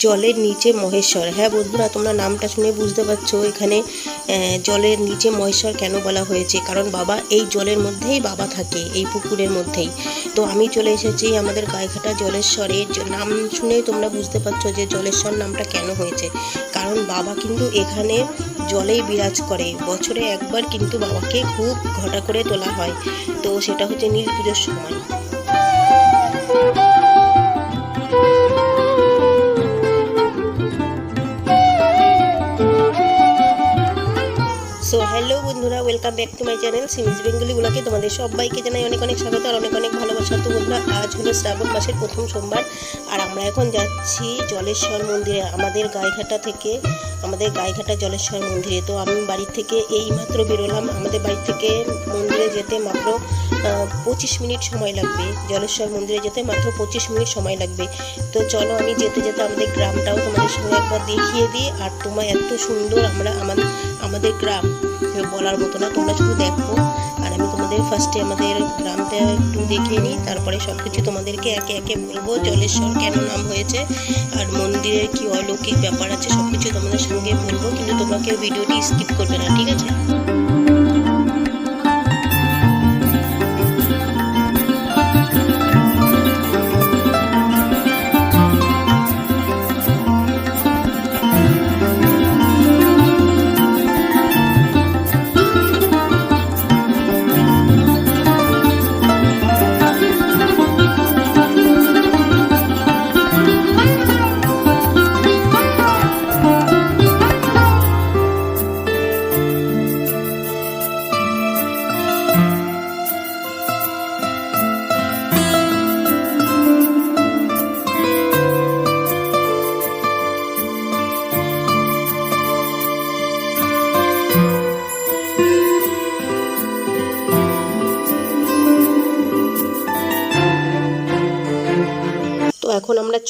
জলের নিচে মহেশ্বর। হ্যাঁ বন্ধুরা, তোমরা নামটা শুনে বুঝতে পারছ এখানে জলের নিচে মহেশ্বর কেন বলা হয়েছে? কারণ বাবা এই জলের মধ্যেই বাবা থাকে, এই পুকুরের মধ্যেই। তো আমি চলে এসেছি আমাদের গায়েঘাটা জলেশ্বরের নাম শুনেই তোমরা বুঝতে পারছ যে জলেশ্বর নামটা কেন হয়েছে। কারণ বাবা কিন্তু এখানে জলেই বিরাজ করে। বছরে একবার কিন্তু বাবাকে খুব ঘটা করে তোলা হয়। তো সেটা হচ্ছে নীল পুজোর সময়। হ্যালো বন্ধুরা welcome back to my channel সিমিজ Bengali ব্লগে তোমাদের সবাইকে জানাই অনেক অনেক স্বাগত আর অনেক অনেক ভালোবাসা। তো বন্ধুরা, আজ হলো শ্রাবণ মাসের প্রথম সোমবার আর আমরা এখন যাচ্ছি জলেশ্বর মন্দিরে, আমাদের গায়েঘাটা থেকে। আমাদের গায়েঘাটা জলেশ্বর মন্দিরে। তো আমি বাড়ি থেকে এই মাত্র বেরোলাম। আমাদের বাড়ি থেকে মন্দিরে যেতে মাত্র পঁচিশ মিনিট সময় লাগবে। জলেশ্বর মন্দিরে যেতে মাত্র পঁচিশ মিনিট সময় লাগবে। তো চলো আমি যেতে যেতে আমাদের গ্রামটাও তোমাদের সঙ্গে একবার দেখিয়ে দিই। আর তোমার এত সুন্দর আমরা, আমাদের গ্রাম, বলার মতো না, তোমরা শুধু দেখো। আমি তোমাদের ফার্স্টে আমাদের গ্রামটা একটু দেখে নিই। তারপরে সব কিছু তোমাদেরকে একে একে বলব, জলেশ্বর কেন নাম হয়েছে, আর মন্দিরের কি অলৌকিক ব্যাপার আছে সব কিছু তোমাদের সঙ্গে বলব, কিন্তু তোমাকে ভিডিওটি স্কিপ করবে না, ঠিক আছে?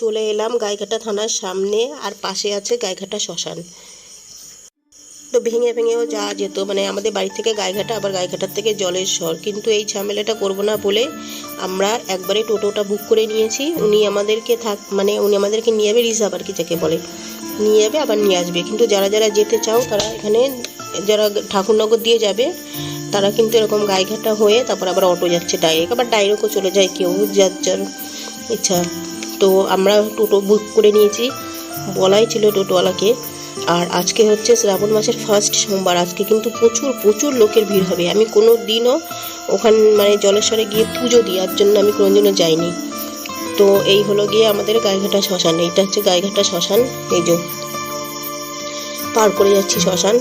চলে এলাম গাইঘাটা থানার সামনে, আর পাশে আছে গাইঘাটা শ্মশান। তো ভেঙে ভেঙেও যাওয়া যেত মানে আমাদের বাড়ি থেকে গাইঘাটা, আবার গাইঘাটার থেকে জলের শহর কিন্তু এই ঝামেলাটা করব না বলে আমরা একবারে টোটোটা বুক করে নিয়েছি। উনি আমাদেরকে থাক মানে উনি আমাদেরকে নিয়ে যাবে, রিজার্ভ আর কি যাকে বলে। নিয়ে যাবে, আবার নিয়ে আসবে। কিন্তু যারা যারা যেতে চাও, তারা এখানে, যারা ঠাকুরনগর দিয়ে যাবে, তারা কিন্তু এরকম গাইঘাটা হয়ে তারপর আবার অটো যাচ্ছে ডাইরেক্ট আবার ডাইরেক্টও চলে যায় কেউ, যার যার ইচ্ছা। তো আমরা টোটো বুক করে নিয়েছি। বলাই ছিল টোটোওয়ালাকে। আর আজকে হচ্ছে শ্রাবণ মাসের ফার্স্ট সোমবার। আজকে কিন্তু প্রচুর প্রচুর লোকের ভিড় হবে। আমি কোনো দিনও ওখান মানে জলেশ্বরে গিয়ে পুজো দেওয়ার জন্য আমি কোনোদিনও যাইনি। তো এই হলো গিয়ে আমাদের গায়েঘাটা শ্মশান। এইটা হচ্ছে গায়েঘাটা শ্মশান। এই যে পার করে যাচ্ছি শ্মশান।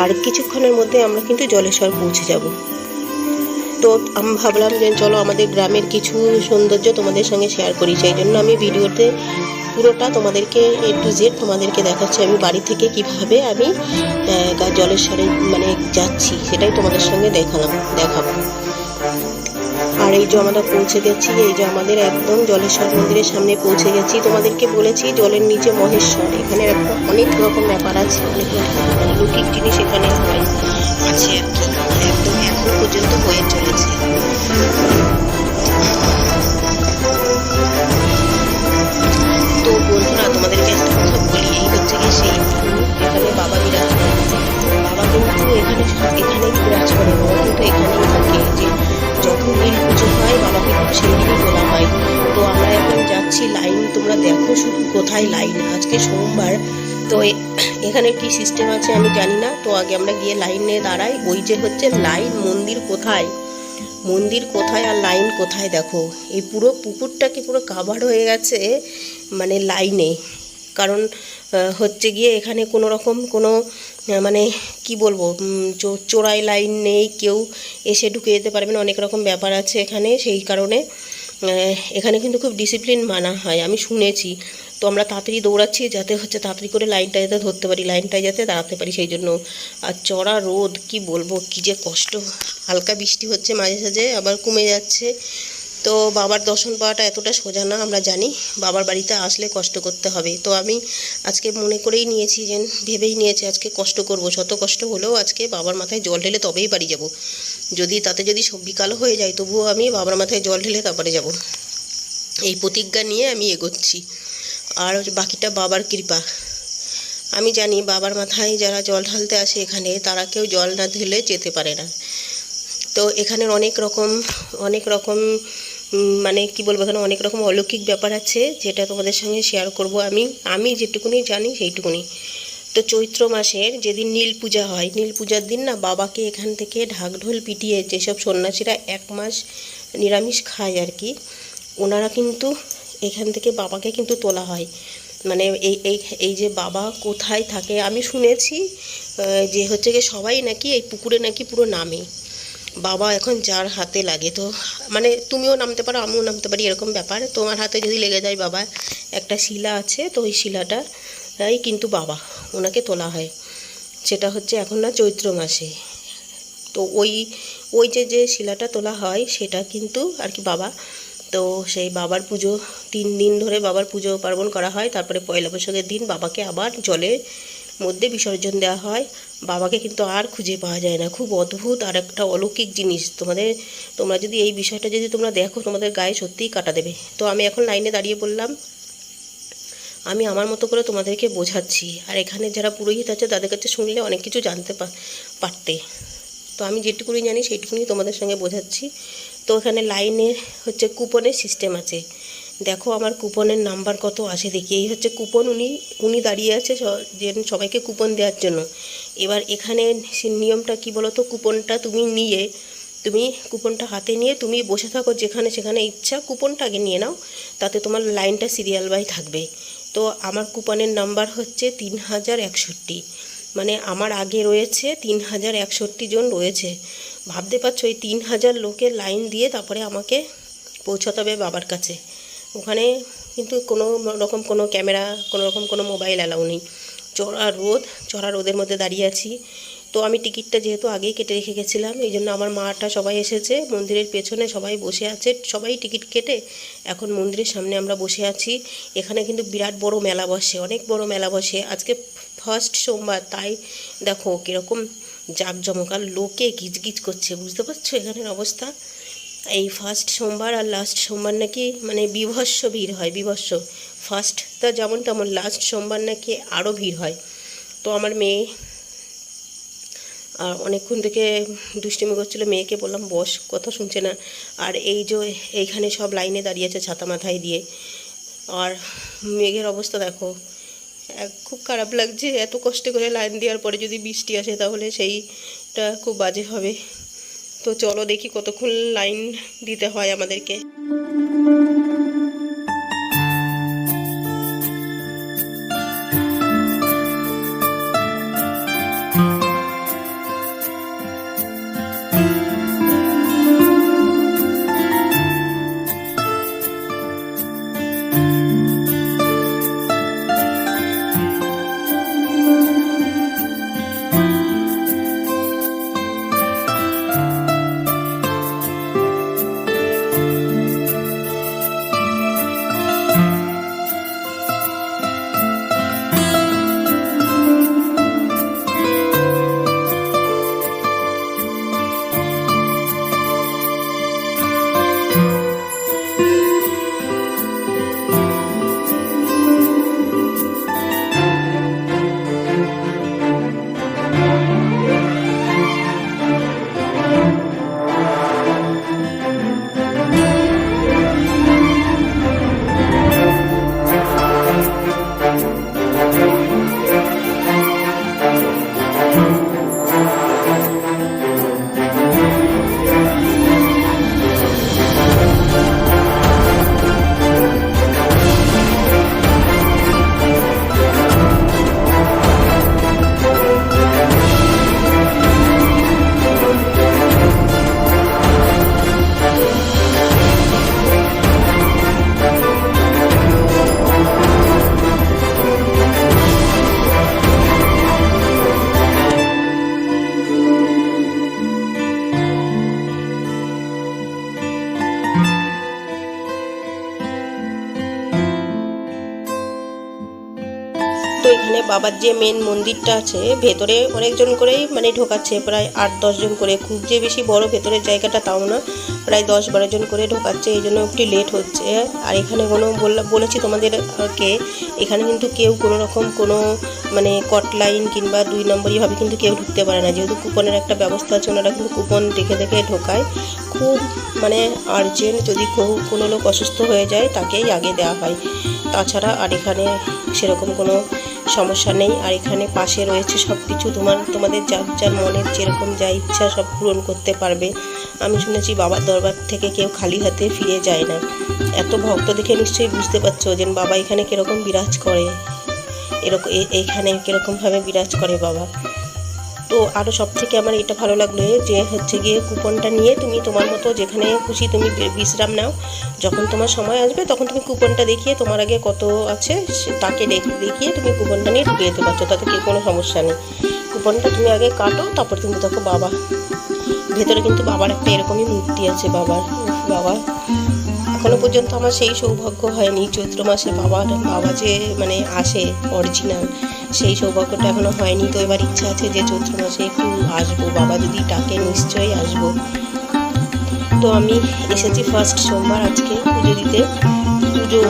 আর কিছুক্ষণের মধ্যে আমরা কিন্তু জলেশ্বর পৌঁছে যাব। তো আমি ভাবলাম যে চলো আমাদের গ্রামের কিছু সৌন্দর্য তোমাদের সঙ্গে শেয়ার করি। সেই জন্য আমি ভিডিওতে পুরোটা তোমাদেরকে এ টু জেড তোমাদেরকে দেখাচ্ছি, আমি বাড়ি থেকে কীভাবে আমি জলেশ্বরে মানে যাচ্ছি, সেটাই তোমাদের সঙ্গে দেখালাম, দেখাবো। আর এই যে আমরা পৌঁছে গেছি, এই যে আমাদের একদম জলেশ্বর মন্দিরের সামনে পৌঁছে গেছি। তোমাদেরকে বলেছি জলের নিচে মহেশ্বর, এখানে অনেক রকম ব্যাপার আছে, অনেক রকম অলৌকিক জিনিস এখানে হয়। আগে আমরা গিয়ে লাইন নিয়ে দাঁড়াই। ওই যে হচ্ছে লাইন, মন্দির কোথায়? মন্দির কোথায় আর লাইন কোথায় দেখো? এই পুরো পুকুরটাকে পুরো কাভার হয়ে গেছে মানে লাইনে? কারণ হচ্ছে গিয়ে এখানে কোনো রকম কোনো মানে কি বলব চোরাই লাইন নেই, কেউ এসে ঢুকে যেতে পারবে না, অনেক রকম ব্যাপার আছে এখানে। সেই কারণে এখানে কিন্তু খুব ডিসিপ্লিন মানা হয়, আমি শুনেছি। তো আমরা তাড়াতাড়ি দৌড়াচ্ছি যাতে হচ্ছে তাড়াতাড়ি করে লাইনটা যাতে ধরতে পারি লাইনটায় যাতে দাঁড়াতে পারি সেই জন্য। আর চড়া রোদ, কি বলব, কি যে কষ্ট। হালকা বৃষ্টি হচ্ছে মাঝে সাঝে, আবার কমে যাচ্ছে। তো বাবার দর্শন পাওয়াটা এতটা সোজা না, আমরা জানি। বাবার বাড়িতে আসলে কষ্ট করতে হবে। তো আমি আজকে মনে করেই নিয়েছি যে, ভেবেই নিয়েছি আজকে কষ্ট করব। শত কষ্ট হলেও আজকে বাবার মাথায় জল ঢেলে তবেই বাড়ি যাব। যদি তাতে যদি বিকালও হয়ে যায়, তবুও আমি বাবার মাথায় জল ঢেলে তারপরে যাব। এই প্রতিজ্ঞা নিয়ে আমি এগোচ্ছি। আর বাকিটা বাবার কৃপা। আমি জানি বাবার মাথায় যারা জল ঢালতে আসে এখানে, তারা কেউ জল না ঢেলে যেতে পারে না। তো এখানের অনেক রকম অনেক রকম মানে কি বলব এখানে অনেক রকম অলৌকিক ব্যাপার আছে, যেটা তোমাদের সঙ্গে শেয়ার করব আমি। আমি যেটুকুনি জানি সেইটুকুনি। তো চৈত্র মাসের যেদিন নীল পূজা হয়, নীল পূজার দিন না বাবাকে এখান থেকে ঢাকঢোল পিটিয়ে যেসব সন্ন্যাসীরা এক মাস নিরামিষ খায় আর কি, ওনারা কিন্তু এখান থেকে বাবাকে কিন্তু তোলা হয়। মানে এই এই এই যে বাবা কোথায় থাকে আমি শুনেছি যে হচ্ছে গিয়ে সবাই নাকি এই পুকুরে নাকি পুরো নামে। বাবা এখন যার হাতে লাগে। তো মানে তুমিও নামতে পারো, আমিও নামতে পারি, এরকম ব্যাপার। তোমার হাতে যদি লেগে যায় বাবা, একটা শিলা আছে, তো ওই শিলাটা এই কিন্তু বাবা ওনাকে তোলা হয়। সেটা হচ্ছে এখন না চৈত্র মাসে। তো ওই ওই যে যে শিলাটা তোলা হয়, সেটা কিন্তু আর কি বাবা তো সেই বাবার পুজো, তিন দিন ধরে বাবার পুজো পার্বণ করা হয়। তারপরে পয়লা বৈশাখের দিন বাবাকে আবার জলের মধ্যে বিসর্জন দেওয়া হয়। বাবাকে কিন্তু আর খুঁজে পাওয়া যায় না। খুব অদ্ভুত আর একটা অলৌকিক জিনিস। তোমাদের, তোমরা যদি এই বিষয়টা যদি তোমরা দেখো, তোমাদের গায়ে সত্যিই কাটা দেবে। তো আমি এখন লাইনে দাঁড়িয়ে বললাম, আমি আমার মতো করে তোমাদেরকে বোঝাচ্ছি। আর এখানে যারা পুরোহিত আছে, তাদের কাছে শুনলে অনেক কিছু জানতে পারতে। তো আমি যেটুকুনি জানি, সেইটুকুনি তোমাদের সঙ্গে বোঝাচ্ছি। তো এখানে লাইনের হচ্ছে কুপনের সিস্টেম আছে। দেখো আমার কুপনের নাম্বার কত আসে দেখি। এই হচ্ছে কুপন উনি উনি দাঁড়িয়ে আছে যে সবাইকে কুপন দেওয়ার জন্য। এবার এখানে নিয়মটা কি বলো তো কুপনটা তুমি নিয়ে, তুমি কুপনটা হাতে নিয়ে তুমি বসে থাকো যেখানে সেখানে ইচ্ছা কুপনটা আগে নিয়ে নাও, তাতে তোমার লাইনটা সিরিয়াল বাই থাকবে। তো আমার কুপনের নাম্বার হচ্ছে তিন হাজার একষট্টি। মানে আমার আগে রয়েছে তিন হাজার একষট্টি জন রয়েছে। ভাবতে পারছ, এই তিন হাজার লোকের লাইন দিয়ে তারপরে আমাকে পৌঁছাতে হবে বাবার কাছে। ওখানে কিন্তু কোনো রকম কোনো ক্যামেরা, কোনো রকম কোনো মোবাইল অ্যালাউ নেই। চড়া রোদ, চড়া রোদের মধ্যে দাঁড়িয়ে আছি। তো আমি টিকিটটা যেহেতু আগেই কেটে রেখে গেছিলাম, এই জন্য আমার মাটা সবাই এসেছে, মন্দিরের পেছনে সবাই বসে আছে, সবাই টিকিট কেটে এখন মন্দিরের সামনে আমরা বসে আছি। এখানে কিন্তু বিরাট বড় মেলা বসে, অনেক বড় মেলা বসে। আজকে ফার্স্ট সোমবার, তাই দেখো কীরকম জাঁকজমক আর লোকে গিজগিজ করছে, বুঝতে পারছ? এখানের অবস্থা। এই ফার্স্ট সোমবার আর লাস্ট সোমবার নাকি মানে বিভৎস ভিড় হয়, বিভৎস। ফার্স্টটা যেমন তেমন লাস্ট সোমবার নাকি আরও ভিড় হয়। তো আমার মেয়ে, আর অনেকক্ষণ থেকে দুষ্টিমি করছিল, মেয়েকে বললাম, বস, কথা শুনছে না। আর এই যে এইখানে সব লাইনে দাঁড়িয়ে আছে ছাতা মাথায় দিয়ে। আর মেঘের অবস্থা দেখো খুব খারাপ লাগছে এত কষ্ট করে লাইন দেওয়ার পরে যদি বৃষ্টি আসে তাহলে সেইটা খুব বাজে হবে। তো চলো দেখি কতক্ষণ লাইন দিতে হয় আমাদেরকে। তো এখানে বাবার যে মেন মন্দিরটা আছে, ভেতরে অনেকজন করেই মানে ঢোকাচ্ছে, প্রায় আট দশজন করে। খুব যে বেশি বড় ভেতরের জায়গাটা তাও না, প্রায় দশ, বারো জন করে ঢোকাচ্ছে, এই জন্য একটু লেট হচ্ছে। আর এখানে কোনো বলেছি তোমাদেরকে এখানে কিন্তু কেউ কোনো রকম কোনো মানে কটলাইন কিংবা দুই নম্বরইভাবে কিন্তু কেউ ঢুকতে পারে না। যেহেতু কুপনের একটা ব্যবস্থা আছে, ওনারা কিন্তু কুপন দেখে দেখে ঢোকায়। খুব মানে আর্জেন্ট যদি কোনো লোক অসুস্থ হয়ে যায়, তাকেই আগে দেওয়া হয়। তাছাড়া আর এখানে সেরকম কোনো সমস্যা নেই। আর এখানে পাশে রয়েছে সব কিছু তোমার, তোমাদের যার যার মনের যেরকম যা ইচ্ছা সব পূরণ করতে পারবে। আমি শুনেছি বাবার দরবার থেকে কেউ খালি হাতে ফিরে যায় না। এত ভক্ত দেখে নিশ্চয়ই বুঝতে পারছ যে বাবা এখানে কীরকম বিরাজ করে। এরকম এখানে কীরকমভাবে বিরাজ করে বাবা। তো আরও সব থেকে আমার এটা ভালো লাগল যে হচ্ছে গিয়ে কুপনটা নিয়ে তুমি তোমার মতো যেখানে খুশি তুমি বিশ্রাম নাও। যখন তোমার সময় আসবে তখন তুমি কুপনটা দেখিয়ে তোমার আগে কত আছে তাকে দেখি- দেখিয়ে তুমি কুপনটা নিয়ে ঢুকে যেতে পারছ, তাতে কোনো সমস্যা নেই। কুপনটা তুমি আগে কাটো, তারপর তুমি দেখো বাবা। ভেতরে কিন্তু বাবার একটা এরকমই মূর্তি আছে বাবার। বাবা। এখনও পর্যন্ত আমার সেই সৌভাগ্য হয়নি, চৈত্র মাসে বাবার বাবা যে মানে আসে অরিজিনাল সেই সৌভাগ্যটা এখনও হয়নি। তো এবার ইচ্ছা আছে যে চৈত্র মাসে একটু আসব। বাবা যদি ডাকে, নিশ্চয়ই আসব। তো আমি এসেছি ফার্স্ট সোমবার আজকে পুজো দিতে। পুজো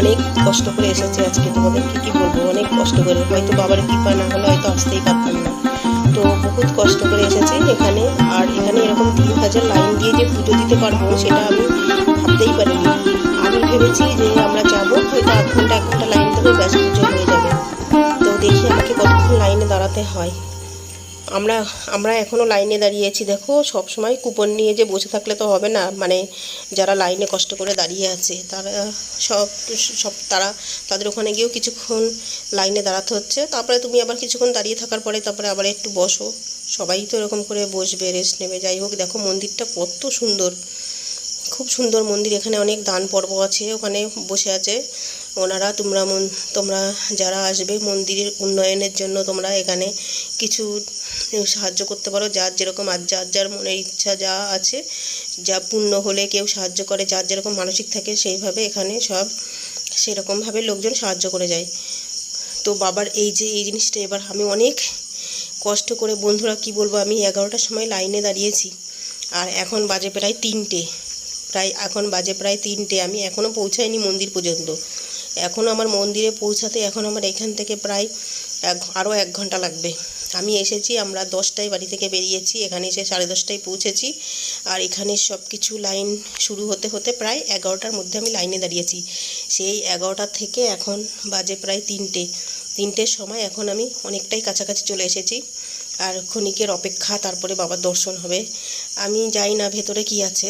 অনেক কষ্ট করে এসেছি আজকে। তোমাদেরকে কি বলব, অনেক কষ্ট করে। হয়তো বাবার কৃপা না হলে হয়তো আসতেই পারতাম না। তো বহুত কষ্ট করে এসেছি এখানে। আর এখানে এরকম তিন হাজার লাইন দিয়ে যে পুজো দিতে পারব, সেটা আমি ভাবতেই পারিনি। আমি ভেবেছি যে আমরা যাব, হয়তো আধ ঘণ্টা, এক ঘণ্টা লাইন দেবো ব্যাস পুজো হয়ে যাবে। তো দেখি আমাকে কতক্ষণ লাইনে দাঁড়াতে হয়। আমরা আমরা এখনও লাইনে দাঁড়িয়েছি, দেখো, সব সময় কুপন নিয়ে যে বসে থাকলে তো হবে না। মানে যারা লাইনে কষ্ট করে দাঁড়িয়ে আছে, তারা সব সব, তারা, তাদের ওখানে গিয়েও কিছুক্ষণ লাইনে দাঁড়াতে হচ্ছে। তারপরে তুমি আবার কিছুক্ষণ দাঁড়িয়ে থাকার পরে, তারপরে আবার একটু বসো। সবাই তো এরকম করে বসবে রেস্ট নেবে। যাই হোক, দেখো মন্দিরটা কত সুন্দর। খুব সুন্দর মন্দির, এখানে অনেক দান পর্ব আছে, ওখানে বসে আছে। ওনারা তোমরা মন, তোমরা যারা আসবে মন্দিরের উন্নয়নের জন্য তোমরা এখানে কিছু সাহায্য করতে পারো। যার যেরকম আর যার যার মনের ইচ্ছা যা আছে, যা পূর্ণ হলে কেউ সাহায্য করে, যার যেরকম মানসিক থাকে সেইভাবে এখানে সব সেরকমভাবে লোকজন সাহায্য করে যায়। তো বাবার এই যে, এই জিনিসটা এবার আমি অনেক কষ্ট করে, বন্ধুরা কি বলব, আমি এগারোটার সময় লাইনে দাঁড়িয়েছি, আর এখন বাজে প্রায় তিনটে। প্রায় এখন বাজে প্রায় তিনটে, আমি এখনও পৌঁছাইনি মন্দির পর্যন্ত। এখনও আমার মন্দিরে পৌঁছাতে এখন আমার এখান থেকে প্রায় এক আরও এক ঘণ্টা লাগবে। আমি এসেছি, আমরা দশটায় বাড়ি থেকে বেরিয়েছি, এখানে এসে সাড়ে দশটায় পৌঁছেছি। আর এখানে সব কিছু লাইন শুরু হতে হতে প্রায় এগারোটার মধ্যে আমি লাইনে দাঁড়িয়েছি। সেই এগারোটা থেকে এখন বাজে প্রায় তিনটে। তিনটের সময় এখন আমি অনেকটাই কাছাকাছি চলে এসেছি। আর ক্ষণিকের অপেক্ষা, তারপরে বাবার দর্শন হবে। আমি যাই না ভেতরে কি আছে।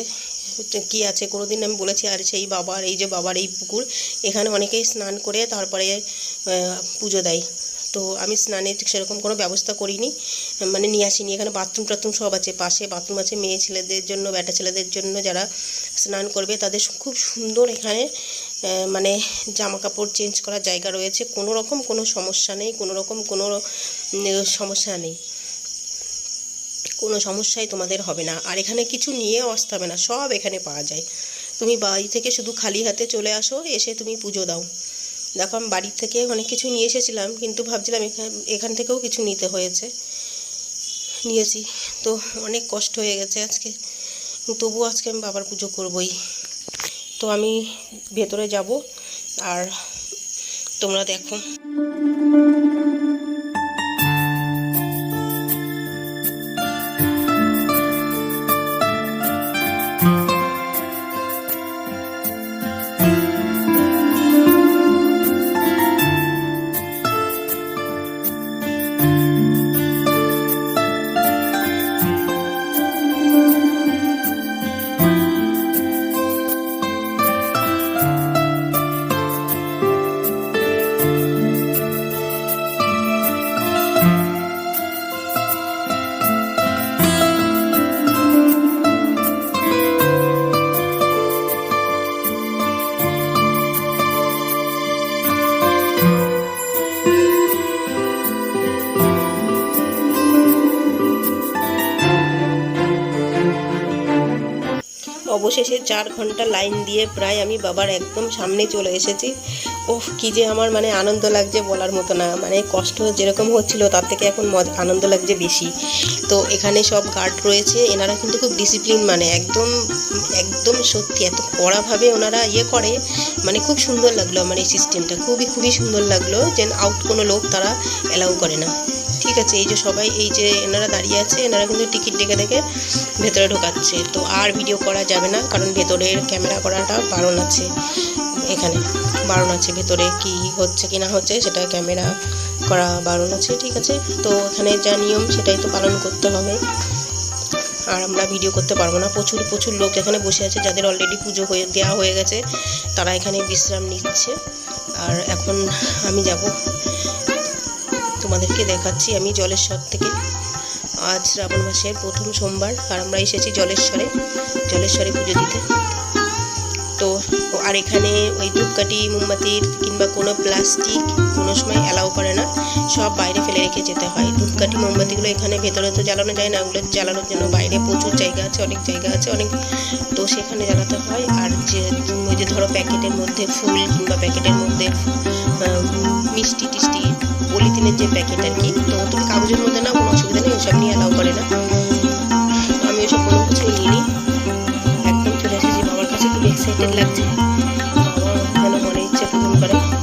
কি আছে? কোনো দিন আমি বলেছি, আর সেই বাবার, এই যে বাবার এই পুকুর। এখানে অনেকেই স্নান করে তারপরে পুজো দেয়। তো আমি স্নানের সেরকম কোনো ব্যবস্থা করিনি মানে নিয়ে আসিনি। এখানে বাথরুম টাথরুম সব আছে। পাশে বাথরুম আছে। মেয়ে ছেলেদের জন্য, ব্যাটা ছেলেদের জন্য যারা স্নান করবে, তাদের খুব সুন্দর এখানে মানে জামা কাপড় চেঞ্জ করার জায়গা রয়েছে। কোনো রকম কোনো সমস্যা নেই, কোনো রকম কোনো সমস্যা নেই। কোনো সমস্যাই তোমাদের হবে না। আর এখানে কিছু নিয়েও আসতে হবে না, সব এখানে পাওয়া যায়। তুমি বাড়ি থেকে শুধু খালি হাতে চলে আসো, এসে তুমি পুজো দাও। দেখো, আমি বাড়ির থেকে অনেক কিছু নিয়ে এসেছিলাম, কিন্তু ভাবছিলাম এখান এখান থেকেও কিছু নিতে হয়েছে। নিয়েছি। তো অনেক কষ্ট হয়ে গেছে আজকে। তবুও আজকে আমি বাবার পুজো করবই। তো আমি ভেতরে যাব, আর তোমরা দেখো। অবশেষে চার ঘণ্টা লাইন দিয়ে প্রায় আমি বাবার একদম সামনে চলে এসেছি। ওফ, কি যে আমার মানে আনন্দ লাগছে বলার মতো না। মানে কষ্ট যেরকম হচ্ছিল, তার থেকে এখন আনন্দ লাগছে বেশি। তো এখানে সব গার্ড রয়েছে, এনারা কিন্তু খুব ডিসিপ্লিন মানে একদম একদম সত্যি এত কড়াভাবে ওনারা ইয়ে করে মানে খুব সুন্দর লাগল মানে সিস্টেমটা খুবই খুবই সুন্দর লাগল, যেন আউট কোনো লোক তারা অ্যালাউ করে না। ঠিক আছে, এই যে সবাই, এই যে এনারা দাঁড়িয়ে আছে, এনারা কিন্তু টিকিট দেখে দেখে ভেতরে ঢোকাচ্ছে। তো আর ভিডিও করা যাবে না, কারণ ভেতরের ক্যামেরা করাটা বারণ আছে, এখানে বারণ আছে ভেতরে কি হচ্ছে, কি না হচ্ছে, সেটা ক্যামেরা করা বারণ আছে, ঠিক আছে? তো এখানে যা নিয়ম, সেটাই তো পালন করতে হবে। আর আমরা ভিডিও করতে পারব না। প্রচুর প্রচুর লোক এখানে বসে আছে, যাদের অলরেডি পুজো হয়ে দেওয়া হয়ে গেছে, তারা এখানে বিশ্রাম নিচ্ছে। আর এখন আমি যাব। তোমাদেরকে দেখাচ্ছি, আমি জলেশ্বর থেকে। আজ শ্রাবণ মাসের প্রথম সোমবার, আর আমরা এসেছি জলেশ্বরে। জলেশ্বরে পুজো দিতে। আর এখানে ওই ধূপকাঠি, মোমবাতির কিংবা কোনো প্লাস্টিক কোনো সময় অ্যালাউ করে না। সব বাইরে ফেলে রেখে যেতে হয়। ধূপকাঠি, মোমবাতিগুলো এখানে ভেতরে তো জ্বালানো যায় না। ওগুলো জ্বালানোর জন্য বাইরে প্রচুর জায়গা আছে, অনেক জায়গা আছে, অনেক তো সেখানে জ্বালাতে হয়। আর যে ওই যে ধরো প্যাকেটের মধ্যে ফুল কিংবা প্যাকেটের মধ্যে মিষ্টি টিষ্টি, পলিথিনের যে প্যাকেট আর কি, তো তুমি কাগজের মধ্যে না কোনো অসুবিধা নেই, ওসব নিয়ে অ্যালাউ করে না। আমি ওসব কোনো কিছুই নিইনি। একদম চলে এসেছি বাবার কাছে, খুব এক্সাইটেড লাগছে। বাবা যেন